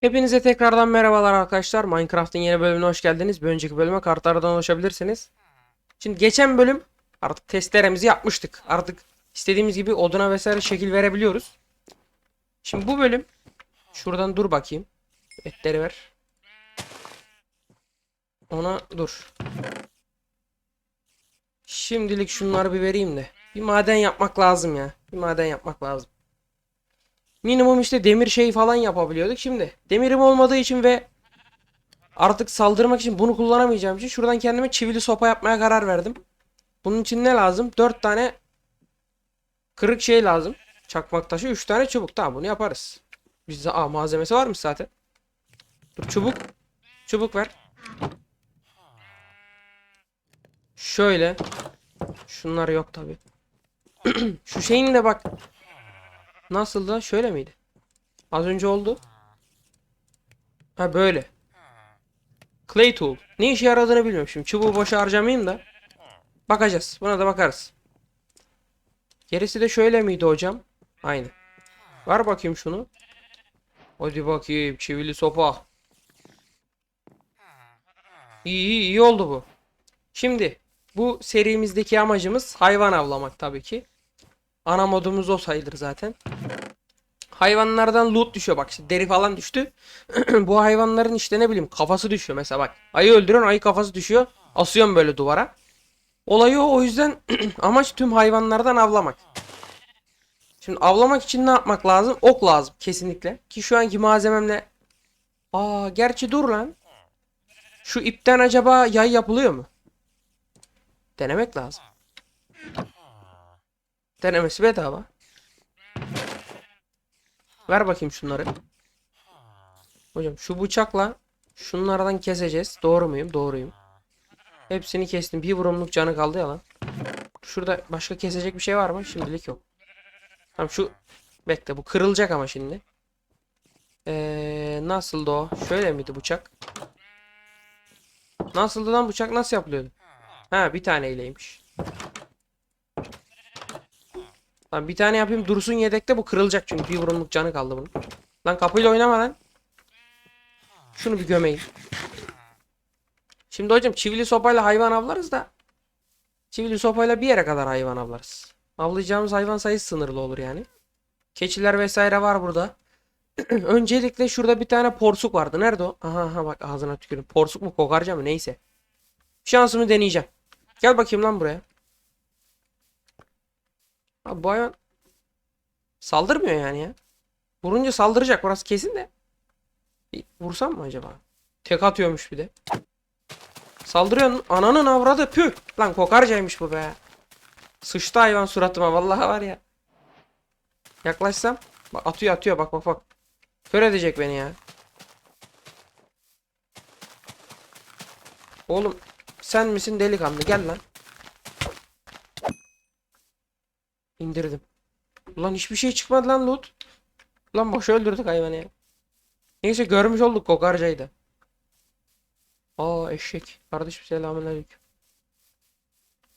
Hepinize tekrardan merhabalar arkadaşlar. Minecraft'ın yeni bölümüne hoş geldiniz. Bir önceki bölüme kartlardan ulaşabilirsiniz. Şimdi geçen bölüm artık testlerimizi yapmıştık. Artık istediğimiz gibi oduna vesaire şekil verebiliyoruz. Şimdi bu bölüm şuradan dur bakayım. Etleri ver. Ona dur. Şimdilik şunları bir vereyim de. Bir maden yapmak lazım ya. Bir maden yapmak lazım. Minimum işte demir şey falan yapabiliyorduk. Şimdi demirim olmadığı için ve artık saldırmak için bunu kullanamayacağım için şuradan kendime çivili sopa yapmaya karar verdim. Bunun için ne lazım? 4 tane kırık şey lazım. Çakmak taşı 3 tane çubuk. Tamam bunu yaparız. Bizde aa, malzemesi varmış zaten. Dur çubuk. Çubuk ver. Şöyle. Şunlar yok tabi. Şu şeyin de bak Nasıl da şöyle miydi? Az önce oldu. Ha böyle. Clay tool. Ne işe yaradığını bilmiyorum şimdi. Çubuğu boşa harcamayayım da. Bakacağız. Buna da bakarız. Gerisi de şöyle miydi hocam? Aynı. Var bakayım şunu. Hadi bakayım çivili sopa. İyi iyi iyi oldu bu. Şimdi bu serimizdeki amacımız hayvan avlamak tabii ki. Ana modumuz o sayılır zaten. Hayvanlardan loot düşüyor bak işte deri falan düştü. Bu hayvanların işte ne bileyim kafası düşüyor mesela bak. Ayı öldüren ayı kafası düşüyor. Asıyorum böyle duvara. Olayı o o yüzden amaç tüm hayvanlardan avlamak. Şimdi avlamak için ne yapmak lazım? Ok lazım kesinlikle. Ki şu anki malzememle Aa gerçi dur lan. Şu ipten acaba yay yapılıyor mu? Denemek lazım. Denemesi bedava. Ver bakayım şunları. Hocam şu bıçakla şunlardan keseceğiz. Doğru muyum? Doğruyum. Hepsini kestim. Bir vurumluk canı kaldı ya lan. Şurada başka kesecek bir şey var mı? Şimdilik yok. Tamam şu bekle bu kırılacak ama şimdi. Ee, nasıldı o? Şöyle miydi bıçak? Nasıldı lan bıçak nasıl yapılıyordu? Ha bir taneyleymiş. Lan bir tane yapayım dursun yedekte bu kırılacak çünkü bir vurumluk canı kaldı bunun. Lan kapıyla oynama lan. Şunu bir gömeyin. Şimdi hocam çivili sopayla hayvan avlarız da. Çivili sopayla bir yere kadar hayvan avlarız. Avlayacağımız hayvan sayısı sınırlı olur yani. Keçiler vesaire var burada. Öncelikle şurada bir tane porsuk vardı. Nerede o? Aha, aha bak ağzına tükürüm. Porsuk mu kokarca mı neyse. Şansımı deneyeceğim. Gel bakayım lan buraya. Abi bu hayvan saldırmıyor yani ya. Vurunca saldıracak burası kesin de. Bir vursam mı acaba? Tek atıyormuş bir de. Saldırıyor ananın avradı püh. Lan kokarcaymış bu be. Sıçtı hayvan suratıma vallahi var ya. Yaklaşsam. Bak atıyor atıyor bak bak bak. Kör edecek beni ya. Oğlum sen misin delikanlı gel lan. İndirdim. Ulan hiçbir şey çıkmadı lan loot. Ulan boş öldürdük hayvanı ya. Neyse görmüş olduk kokarcayı da. Aa eşek. Kardeşim selamünaleyküm.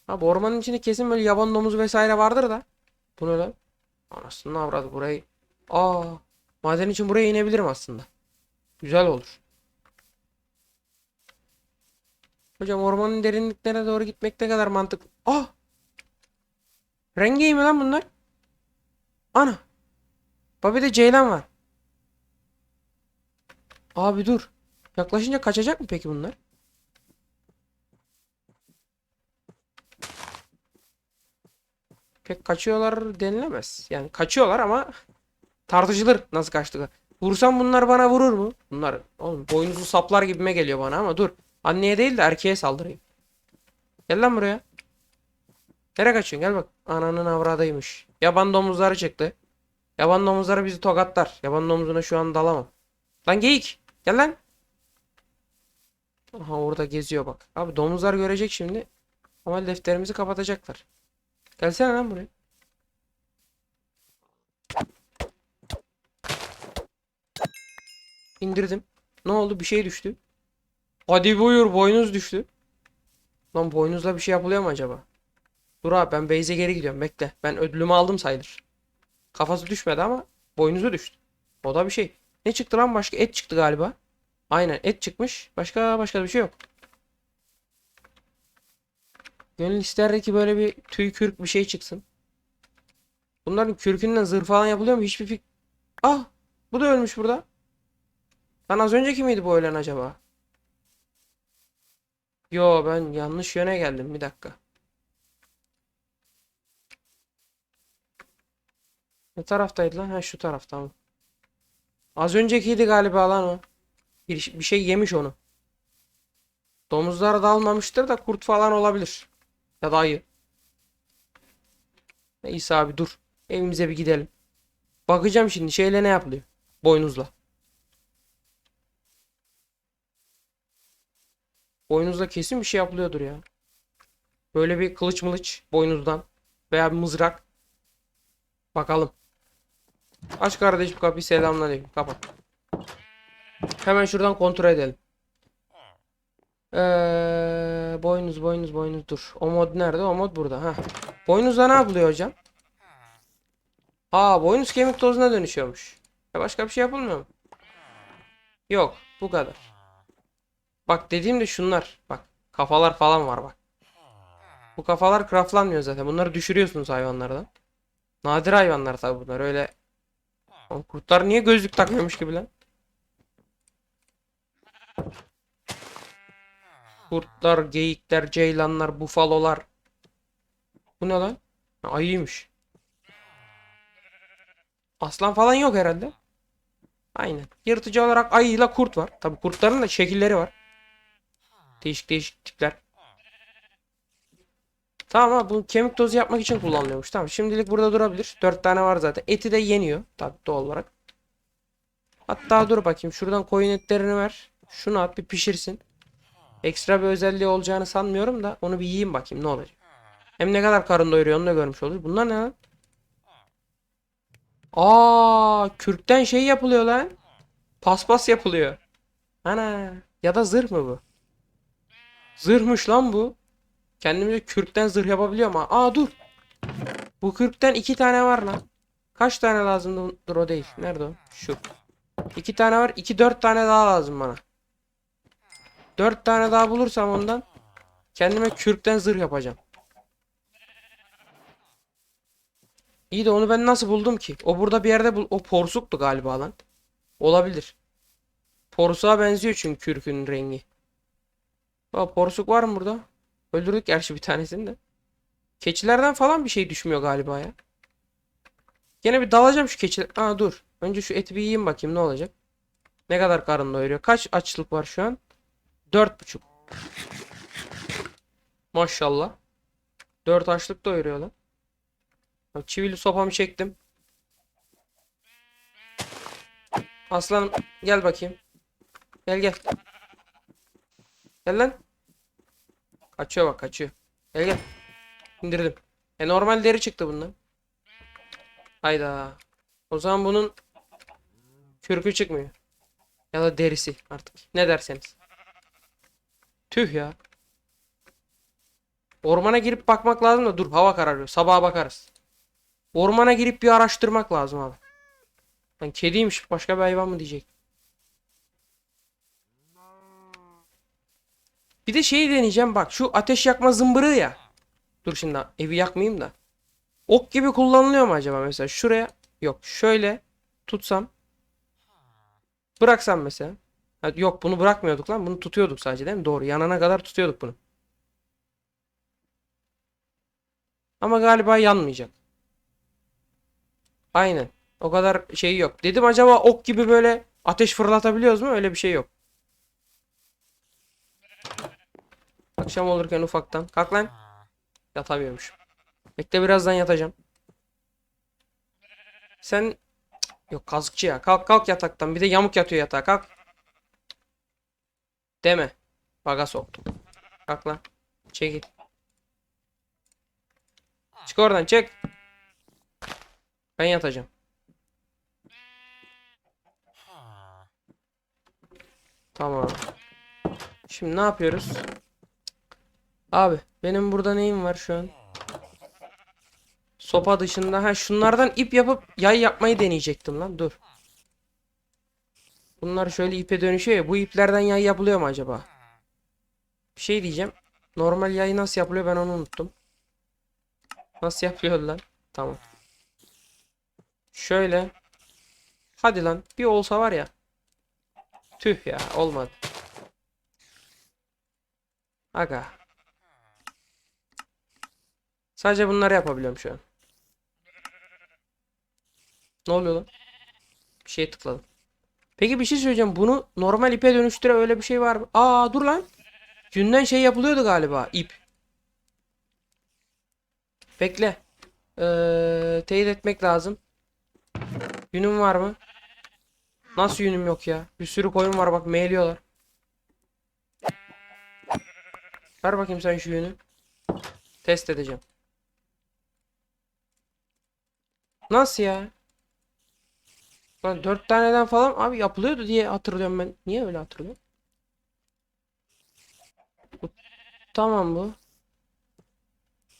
Ha bu ormanın içinde kesin böyle yaban domuzu vesaire vardır da. Bu ne lan? Anasını avradı burayı. Aa maden için buraya inebilirim aslında. Güzel olur. Hocam ormanın derinliklerine doğru gitmek ne kadar mantıklı. Ah! Rengi mi lan bunlar? Ana. Bak bir de Ceylan var. Abi dur. Yaklaşınca kaçacak mı peki bunlar? Pek kaçıyorlar denilemez. Yani kaçıyorlar ama tartışılır nasıl kaçtığı. Vursam bunlar bana vurur mu? Bunlar oğlum boynuzu saplar gibime geliyor bana ama dur. Anneye değil de erkeğe saldırayım. Gel lan buraya. Nereye kaçıyorsun? Gel bak. Ananın avradıymış. Yaban domuzları çıktı. Yaban domuzları bizi tokatlar. Yaban domuzuna şu an dalamam. Lan geyik. Gel lan. Aha orada geziyor bak. Abi domuzlar görecek şimdi. Ama defterimizi kapatacaklar. Gelsene lan buraya. İndirdim. Ne oldu? Bir şey düştü. Hadi buyur boynuz düştü. Lan boynuzla bir şey yapılıyor mu acaba? Dur abi ben base'e geri gidiyorum bekle. Ben ödülümü aldım sayılır. Kafası düşmedi ama boynuzu düştü. O da bir şey. Ne çıktı lan başka? Et çıktı galiba. Aynen et çıkmış. Başka başka bir şey yok. Gönül isterdi ki böyle bir tüy kürk bir şey çıksın. Bunların kürkünden zırh falan yapılıyor mu? Hiçbir fik... Ah! Bu da ölmüş burada. Lan az önceki miydi bu ölen acaba? Yo ben yanlış yöne geldim. Bir dakika. Ne taraftaydı lan? Ha şu taraf tamam. Az öncekiydi galiba lan o. Bir, bir şey yemiş onu. Domuzlar dalmamıştır da kurt falan olabilir. Ya da ayı. Neyse abi dur. Evimize bir gidelim. Bakacağım şimdi şeyle ne yapılıyor. Boynuzla. Boynuzla kesin bir şey yapılıyordur ya. Böyle bir kılıç mılıç boynuzdan. Veya bir mızrak. Bakalım. Aç kardeşim kapıyı selamünaleyküm. Kapat. Hemen şuradan kontrol edelim. Ee, boynuz boynuz boynuz dur. O mod nerede? O mod burada. Ha. Boynuzda ne yapılıyor hocam? Aa boynuz kemik tozuna dönüşüyormuş. Ya başka bir şey yapılmıyor mu? Yok. Bu kadar. Bak dediğim de şunlar. Bak kafalar falan var bak. Bu kafalar craftlanmıyor zaten. Bunları düşürüyorsunuz hayvanlardan. Nadir hayvanlar tabi bunlar. Öyle Oğlum kurtlar niye gözlük takmıyormuş gibi lan? Kurtlar, geyikler, ceylanlar, bufalolar. Bu ne lan? Ayıymış. Aslan falan yok herhalde. Aynen. Yırtıcı olarak ayıyla kurt var. Tabi kurtların da şekilleri var. Değişik değişik tipler. Tamam ama bu kemik tozu yapmak için kullanılıyormuş. Tamam şimdilik burada durabilir. 4 tane var zaten. Eti de yeniyor. Tabi doğal olarak. Hatta dur bakayım. Şuradan koyun etlerini ver. Şunu at bir pişirsin. Ekstra bir özelliği olacağını sanmıyorum da onu bir yiyeyim bakayım ne olacak. Hem ne kadar karın doyuruyor onu da görmüş olur. Bunlar ne lan? Aa, kürkten şey yapılıyor lan. Paspas yapılıyor. Ana. Ya da zırh mı bu? Zırhmış lan bu. Kendimize kürkten zırh yapabiliyorum ha. Aa dur. Bu kürkten iki tane var lan. Kaç tane lazım? Dur o değil. Nerede o? Şu. İki tane var. İki dört tane daha lazım bana. Dört tane daha bulursam ondan kendime kürkten zırh yapacağım. İyi de onu ben nasıl buldum ki? O burada bir yerde bul o porsuktu galiba lan. Olabilir. Porsuğa benziyor çünkü kürkün rengi. Bak porsuk var mı burada? Öldürdük gerçi bir tanesini de. Keçilerden falan bir şey düşmüyor galiba ya. Gene bir dalacağım şu keçiler. Aa dur. Önce şu eti bir yiyeyim bakayım ne olacak. Ne kadar karın doyuruyor. Kaç açlık var şu an? Dört buçuk. Maşallah. Dört açlık doyuruyor lan. Çivili sopamı çektim. Aslanım gel bakayım. Gel gel. Gel lan. Kaçıyor bak kaçıyor. Gel gel. İndirdim. E normal deri çıktı bundan. Hayda. O zaman bunun kürkü çıkmıyor. Ya da derisi artık. Ne derseniz. Tüh ya. Ormana girip bakmak lazım da dur hava kararıyor. Sabaha bakarız. Ormana girip bir araştırmak lazım abi. Ben kediymiş başka bir hayvan mı diyecek. Bir de şeyi deneyeceğim bak şu ateş yakma zımbırı ya. Dur şimdi evi yakmayayım da. Ok gibi kullanılıyor mu acaba mesela şuraya yok şöyle tutsam bıraksam mesela. Ha, yok bunu bırakmıyorduk lan bunu tutuyorduk sadece değil mi? Doğru yanana kadar tutuyorduk bunu. Ama galiba yanmayacak. Aynen. O kadar şey yok. Dedim acaba ok gibi böyle ateş fırlatabiliyoruz mu? Öyle bir şey yok. Akşam olurken ufaktan. Kalk lan. Yatamıyormuş. Bekle birazdan yatacağım. Sen yok kazıkçı ya. Kalk kalk yataktan. Bir de yamuk yatıyor yatağa. Kalk. Deme. Baga soktum. Kalk lan. Çekil. Çık oradan çek. Ben yatacağım. Tamam. Şimdi ne yapıyoruz? Abi benim burada neyim var şu an? Sopa dışında ha şunlardan ip yapıp yay yapmayı deneyecektim lan dur. Bunlar şöyle ipe dönüşüyor ya. Bu iplerden yay yapılıyor mu acaba? Bir şey diyeceğim. Normal yay nasıl yapılıyor ben onu unuttum. Nasıl yapıyor lan? Tamam. Şöyle. Hadi lan. Bir olsa var ya. Tüh ya. Olmadı. Aga. Sadece bunları yapabiliyorum şu an. Ne oluyor lan? Bir şey tıkladım. Peki bir şey söyleyeceğim. Bunu normal ipe dönüştüre öyle bir şey var mı? Aa dur lan. Yünden şey yapılıyordu galiba. ip. Bekle. Ee, teyit etmek lazım. Yünüm var mı? Nasıl yünüm yok ya? Bir sürü koyun var bak meyliyorlar. Ver bakayım sen şu yünü. Test edeceğim. Nasıl ya? Lan dört taneden falan abi yapılıyordu diye hatırlıyorum ben. Niye öyle hatırlıyorum? Bu, tamam bu.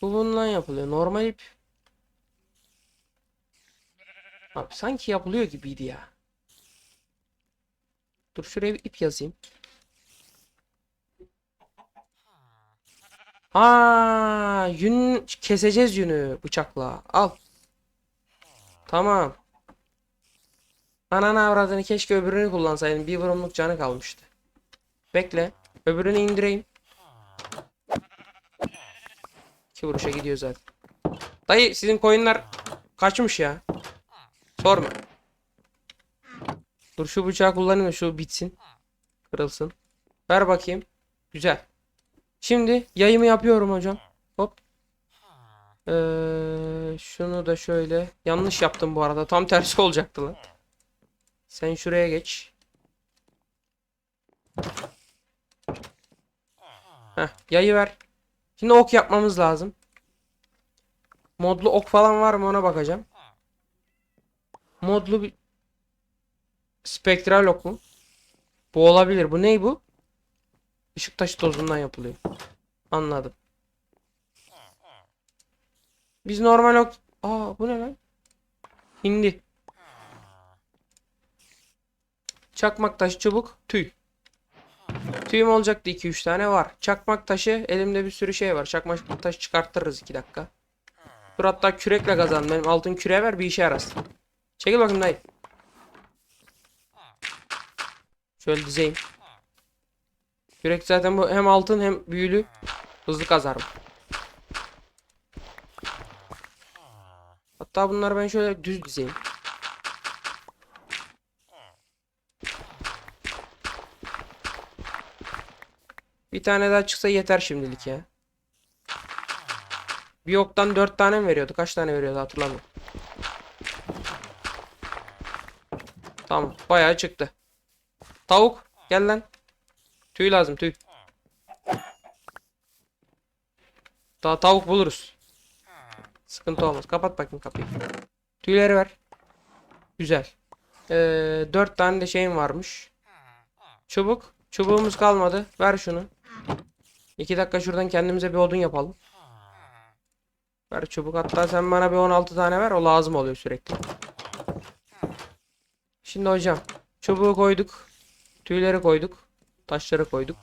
Bu bundan yapılıyor. Normal ip. Abi sanki yapılıyor gibiydi ya. Dur şuraya bir ip yazayım. Aa, yün keseceğiz yünü bıçakla. Al. Tamam. Ananı avradını keşke öbürünü kullansaydım. Bir vurumluk canı kalmıştı. Bekle. Öbürünü indireyim. İki vuruşa gidiyor zaten. Dayı sizin koyunlar kaçmış ya. Sorma. Dur şu bıçağı kullanayım da şu bitsin. Kırılsın. Ver bakayım. Güzel. Şimdi yayımı yapıyorum hocam. Ee, şunu da şöyle. Yanlış yaptım bu arada. Tam tersi olacaktı lan. Sen şuraya geç. Heh, yayı ver. Şimdi ok yapmamız lazım. Modlu ok falan var mı ona bakacağım. Modlu bir spektral ok mu? Bu olabilir. Bu ney bu? Işık taşı tozundan yapılıyor. Anladım. Biz normal ok... Aa bu ne lan? Hindi. Çakmak taşı çubuk tüy. Tüyüm olacaktı 2-3 tane var. Çakmak taşı elimde bir sürü şey var. Çakmak taşı çıkarttırırız 2 dakika. Dur hatta kürekle kazandım. Benim altın küreğe ver bir işe yarasın. Çekil bakayım dayı. Şöyle dizeyim. Kürek zaten bu hem altın hem büyülü. Hızlı kazarım. Hatta bunları ben şöyle düz dizeyim. Bir tane daha çıksa yeter şimdilik ya. Bir oktan dört tane mi veriyordu? Kaç tane veriyordu hatırlamıyorum. Tamam. Bayağı çıktı. Tavuk. Gel lan. Tüy lazım tüy. Daha tavuk buluruz. Sıkıntı olmaz. Kapat bakayım kapıyı. Tüyleri ver. Güzel. Ee, dört tane de şeyim varmış. Çubuk. Çubuğumuz kalmadı. Ver şunu. İki dakika şuradan kendimize bir odun yapalım. Ver çubuk. Hatta sen bana bir 16 tane ver. O lazım oluyor sürekli. Şimdi hocam. Çubuğu koyduk. Tüyleri koyduk. Taşları koyduk.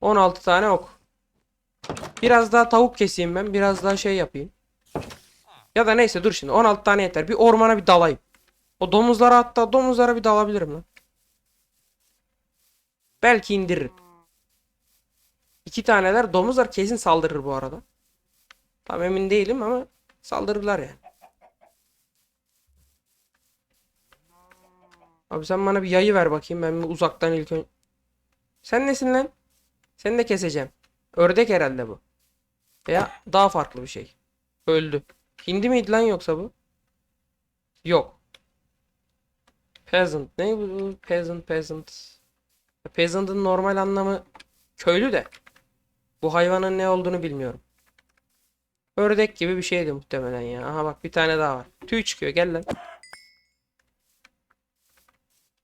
16 tane ok. Biraz daha tavuk keseyim ben. Biraz daha şey yapayım. Ya da neyse dur şimdi. 16 tane yeter. Bir ormana bir dalayım. O domuzlara hatta domuzlara bir dalabilirim lan. Belki indiririm. İki taneler domuzlar kesin saldırır bu arada. Tam emin değilim ama saldırırlar yani. Abi sen bana bir yayı ver bakayım ben bir uzaktan ilk ön... Sen nesin lan? Seni de keseceğim. Ördek herhalde bu. Veya daha farklı bir şey. Öldü. Hindi miydi lan yoksa bu? Yok. Peasant. Ne bu? Peasant, peasant. Peasant'ın normal anlamı köylü de. Bu hayvanın ne olduğunu bilmiyorum. Ördek gibi bir şeydi muhtemelen ya. Aha bak bir tane daha var. Tüy çıkıyor gel lan.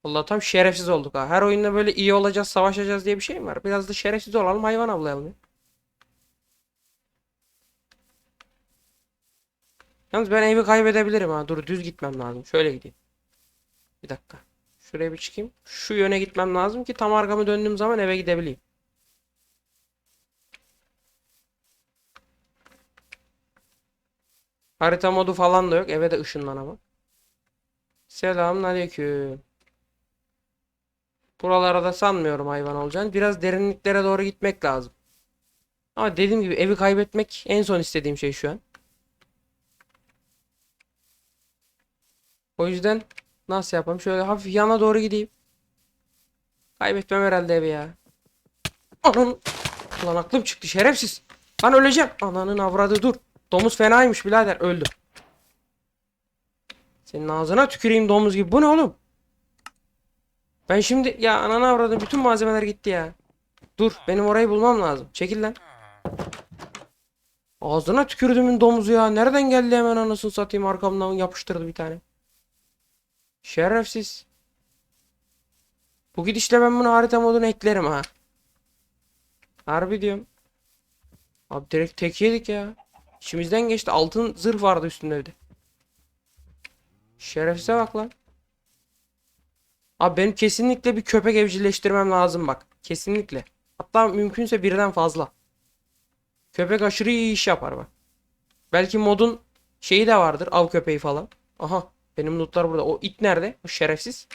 Allah tam şerefsiz olduk ha. Her oyunda böyle iyi olacağız, savaşacağız diye bir şey mi var? Biraz da şerefsiz olalım, hayvan avlayalım ya. Yalnız ben evi kaybedebilirim ha. Dur düz gitmem lazım. Şöyle gideyim. Bir dakika. Şuraya bir çıkayım. Şu yöne gitmem lazım ki tam arkamı döndüğüm zaman eve gidebileyim. Harita modu falan da yok. Eve de ışınlanamam. Selamünaleyküm. Buralara da sanmıyorum hayvan olacağını. Biraz derinliklere doğru gitmek lazım. Ama dediğim gibi evi kaybetmek en son istediğim şey şu an. O yüzden nasıl yapalım? Şöyle hafif yana doğru gideyim. Kaybetmem herhalde evi ya. Anam. Lan aklım çıktı şerefsiz. Lan öleceğim. Ananın avradı dur. Domuz fenaymış birader öldü. Senin ağzına tüküreyim domuz gibi. Bu ne oğlum? Ben şimdi ya ananı avradım bütün malzemeler gitti ya. Dur benim orayı bulmam lazım. Çekil lan. Ağzına tükürdümün domuzu ya. Nereden geldi hemen anasını satayım arkamdan yapıştırdı bir tane. Şerefsiz. Bu gidişle ben bunu harita moduna eklerim ha. Harbi diyorum. Abi direkt tek yedik ya. İçimizden geçti. Altın zırh vardı üstünde evde. Şerefsize bak lan. Abi benim kesinlikle bir köpek evcilleştirmem lazım bak. Kesinlikle. Hatta mümkünse birden fazla. Köpek aşırı iyi iş yapar bak. Belki modun şeyi de vardır. Av köpeği falan. Aha. Benim lootlar burada. O it nerede? O şerefsiz.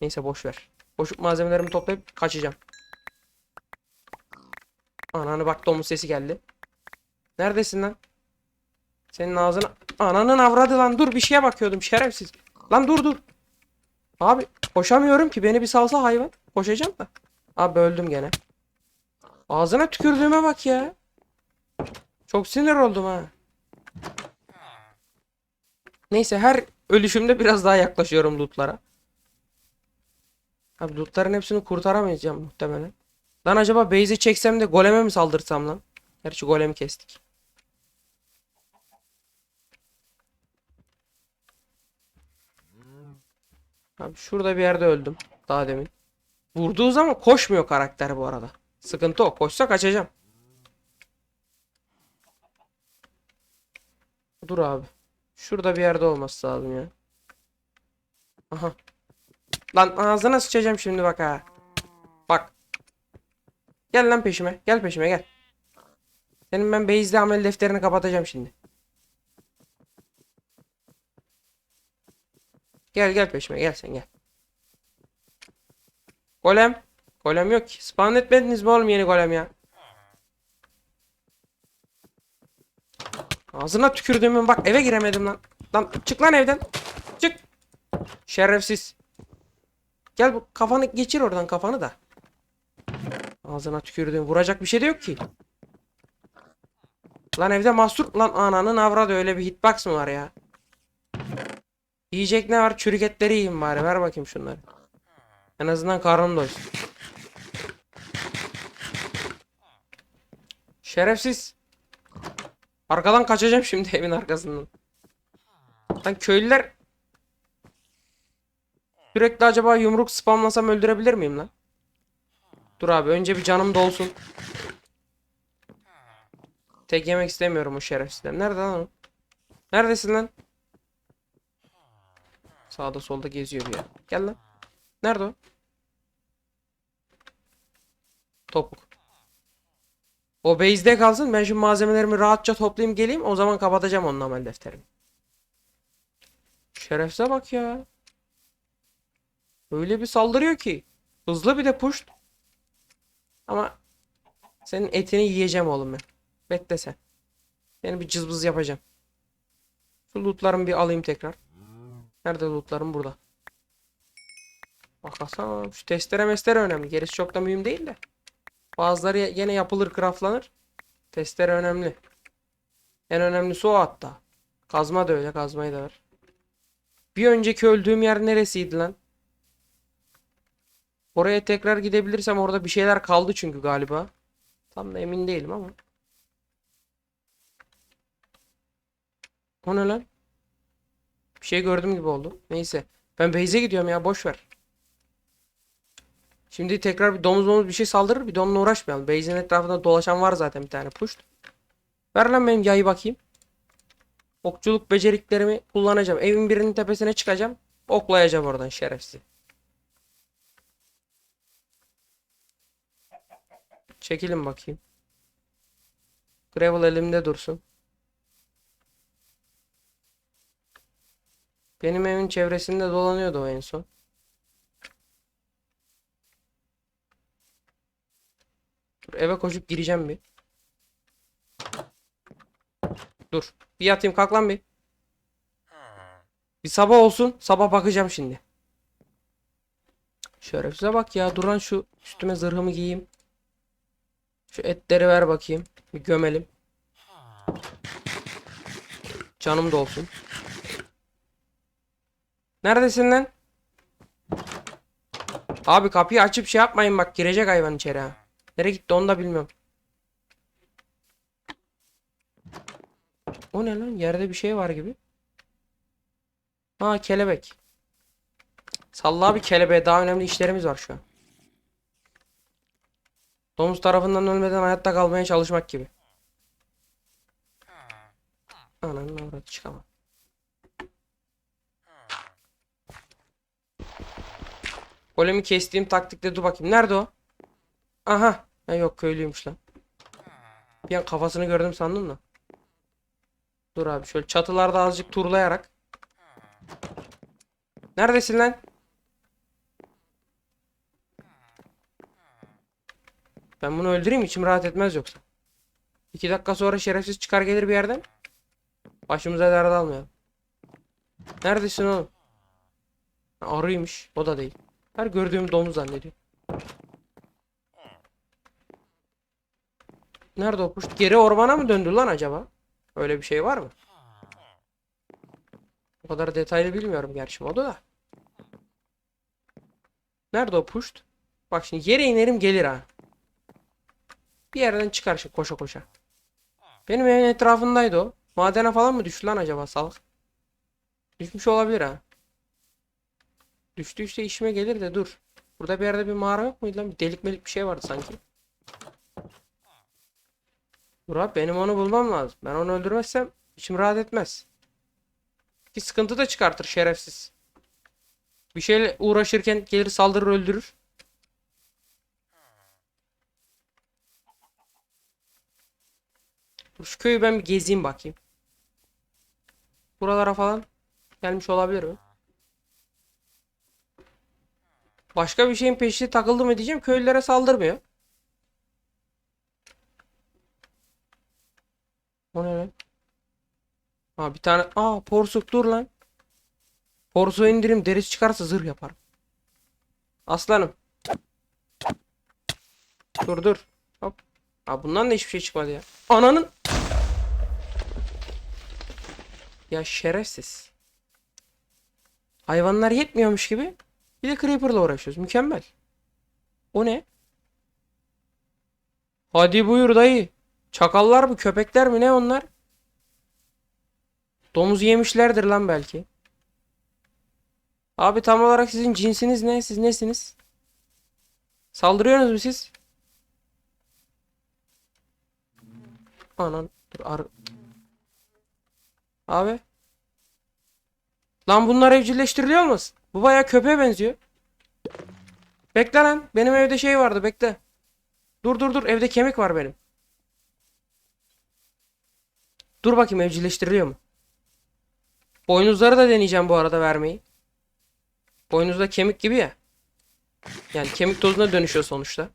Neyse boş ver. Boşluk malzemelerimi toplayıp kaçacağım. Ananı bak domuz sesi geldi. Neredesin lan? Senin ağzına... Ananın avradı lan. Dur bir şeye bakıyordum şerefsiz. Lan dur dur. Abi koşamıyorum ki. Beni bir salsa hayvan. Koşacağım da. Abi öldüm gene. Ağzına tükürdüğüme bak ya. Çok sinir oldum ha. Neyse her ölüşümde biraz daha yaklaşıyorum lootlara. Abi lootların hepsini kurtaramayacağım muhtemelen. Lan acaba base'i çeksem de goleme mi saldırsam lan? Gerçi golemi kestik. Abi şurada bir yerde öldüm. Daha demin. Vurduğu zaman koşmuyor karakter bu arada. Sıkıntı o. Koşsa kaçacağım. Dur abi. Şurada bir yerde olması lazım ya. Aha. Lan ağzına sıçacağım şimdi bak ha. Bak. Gel lan peşime. Gel peşime gel. Senin ben base'de amel defterini kapatacağım şimdi. Gel gel peşime gel sen gel. Golem. Golem yok ki. Spawn etmediniz mi oğlum yeni golem ya? Ağzına tükürdüğümün bak eve giremedim lan. Lan çık lan evden. Çık. Şerefsiz. Gel bu kafanı geçir oradan kafanı da. Ağzına tükürdüğüm vuracak bir şey de yok ki. Lan evde mahsur lan ananın avradı öyle bir hitbox mı var ya? Yiyecek ne var? Çürük etleri yiyeyim bari. Ver bakayım şunları. En azından karnım doysun. Şerefsiz. Arkadan kaçacağım şimdi evin arkasından. Lan köylüler sürekli acaba yumruk spamlasam öldürebilir miyim lan? Dur abi önce bir canım dolsun. Tek yemek istemiyorum o şerefsizden. Nerede lan o? Neredesin lan? Sağda solda geziyor bir ya. Gel lan. Nerede o? Topuk. O base'de kalsın. Ben şu malzemelerimi rahatça toplayayım geleyim. O zaman kapatacağım onun amel defterimi. Şerefsize bak ya. Öyle bir saldırıyor ki. Hızlı bir de push. Ama senin etini yiyeceğim oğlum ben. Bekle sen. Seni bir cızbız yapacağım. Şu lootlarımı bir alayım tekrar. Nerede lootlarım? Burada. Bak Hasan şu testere mestere önemli. Gerisi çok da mühim değil de. Bazıları yine yapılır craftlanır. Testere önemli. En önemlisi o hatta. Kazma da öyle. Kazmayı da ver. Bir önceki öldüğüm yer neresiydi lan? Oraya tekrar gidebilirsem orada bir şeyler kaldı çünkü galiba. Tam da emin değilim ama. O ne lan? Bir şey gördüm gibi oldu. Neyse. Ben base'e gidiyorum ya boş ver. Şimdi tekrar bir domuz domuz bir şey saldırır. Bir de onunla uğraşmayalım. Base'in etrafında dolaşan var zaten bir tane puşt. Ver lan benim yayı bakayım. Okçuluk beceriklerimi kullanacağım. Evin birinin tepesine çıkacağım. Oklayacağım oradan şerefsiz. Çekilin bakayım. Gravel elimde dursun. Benim evin çevresinde dolanıyordu o en son. Dur eve koşup gireceğim bir. Dur. Bir yatayım kalk lan bir. Bir sabah olsun. Sabah bakacağım şimdi. Şerefsize bak ya. Duran şu üstüme zırhımı giyeyim. Şu etleri ver bakayım. Bir gömelim. Canım da olsun. Neredesin lan? Abi kapıyı açıp şey yapmayın bak girecek hayvan içeri ha. Nereye gitti onu da bilmiyorum. O ne lan? Yerde bir şey var gibi. Ha kelebek. Salla abi kelebeğe daha önemli işlerimiz var şu an. Domuz tarafından ölmeden hayatta kalmaya çalışmak gibi. Ananın avradı çıkamam. Golemi kestiğim taktikte dur bakayım. Nerede o? Aha. Ha yok köylüymüş lan. Bir an kafasını gördüm sandım da. Dur abi şöyle çatılarda azıcık turlayarak. Neredesin lan? Ben bunu öldüreyim içim rahat etmez yoksa. İki dakika sonra şerefsiz çıkar gelir bir yerden. Başımıza dert almayalım. Neredesin oğlum? Arıymış. O da değil. Her gördüğüm domuz zannediyor. Nerede o kuş? Geri ormana mı döndü lan acaba? Öyle bir şey var mı? O kadar detaylı bilmiyorum gerçi modu da. Nerede o puşt? Bak şimdi yere inerim gelir ha. Bir yerden çıkar şimdi koşa koşa. Benim evin etrafındaydı o. Madene falan mı düştü lan acaba salak? Düşmüş olabilir ha. Düştüyse işime gelir de dur. Burada bir yerde bir mağara yok muydu lan? Bir delik melik bir şey vardı sanki. Dur abi benim onu bulmam lazım. Ben onu öldürmezsem içim rahat etmez. Ki sıkıntı da çıkartır şerefsiz. Bir şeyle uğraşırken gelir saldırır öldürür. Şu köyü ben bir gezeyim bakayım. Buralara falan gelmiş olabilir mi? Başka bir şeyin peşine takıldı mı diyeceğim. Köylülere saldırmıyor. O ne lan? Ha bir tane. Aa porsuk dur lan. Porsu indirim derisi çıkarsa zırh yaparım. Aslanım. Dur dur. Hop. Ha bundan da hiçbir şey çıkmadı ya. Ananın. Ya şerefsiz. Hayvanlar yetmiyormuş gibi. Bir de Creeper'la uğraşıyoruz. Mükemmel. O ne? Hadi buyur dayı. Çakallar mı köpekler mi ne onlar? Domuz yemişlerdir lan belki. Abi tam olarak sizin cinsiniz ne? Siz nesiniz? Saldırıyorsunuz mu siz? Anan dur ar Abi. Lan bunlar evcilleştiriliyor olmasın? Bu baya köpeğe benziyor. Bekle lan. Benim evde şey vardı bekle. Dur dur dur evde kemik var benim. Dur bakayım evcilleştiriliyor mu? Boynuzları da deneyeceğim bu arada vermeyi. Boynuzda kemik gibi ya. Yani kemik tozuna dönüşüyor sonuçta.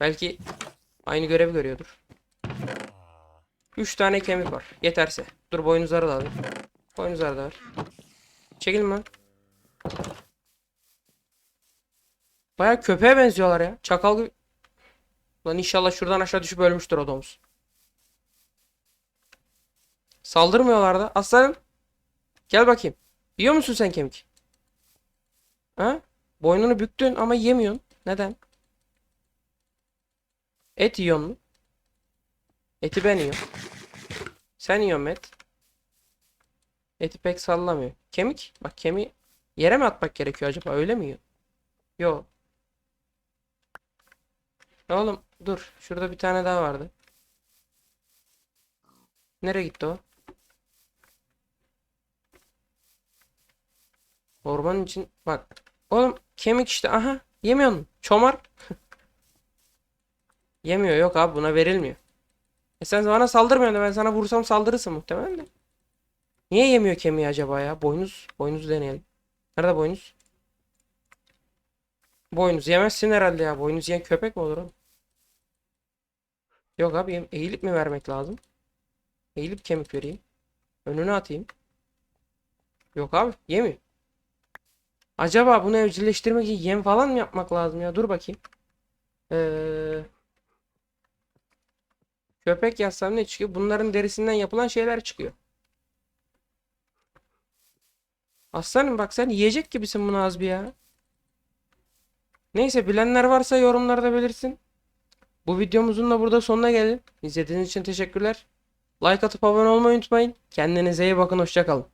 Belki aynı görevi görüyordur. 3 tane kemik var. Yeterse. Dur boynuzları da alayım. Boynuzları da ver. Çekilin lan. Baya köpeğe benziyorlar ya. Çakal gibi. Lan inşallah şuradan aşağı düşüp ölmüştür o domuz. Saldırmıyorlar da. Aslanım. Gel bakayım. Yiyor musun sen kemik? Ha? Boynunu büktün ama yemiyorsun. Neden? Et yiyorsun mu? Eti ben yiyorum. Sen yiyorsun et. Eti pek sallamıyor. Kemik? Bak kemiği yere mi atmak gerekiyor acaba? Öyle mi? Yo. Oğlum dur. Şurada bir tane daha vardı. Nereye gitti o? Ormanın için bak. Oğlum kemik işte aha. Yemiyor musun? Çomar. Yemiyor yok abi buna verilmiyor. E sen bana saldırmıyorsun ben sana vursam saldırırsın muhtemelen de. Niye yemiyor kemiği acaba ya? Boynuz, boynuz deneyelim. Nerede boynuz? Boynuz yemezsin herhalde ya. Boynuz yiyen köpek mi olur oğlum? Yok abi eğilip mi vermek lazım? Eğilip kemik vereyim. Önüne atayım. Yok abi yemiyor. Acaba bunu evcilleştirmek için yem falan mı yapmak lazım ya? Dur bakayım. Ee, köpek yazsam ne çıkıyor? Bunların derisinden yapılan şeyler çıkıyor. Aslanım bak sen yiyecek gibisin bunu az bir ya. Neyse bilenler varsa yorumlarda belirsin. Bu videomuzun da burada sonuna geldim. İzlediğiniz için teşekkürler. Like atıp abone olmayı unutmayın. Kendinize iyi bakın. Hoşçakalın.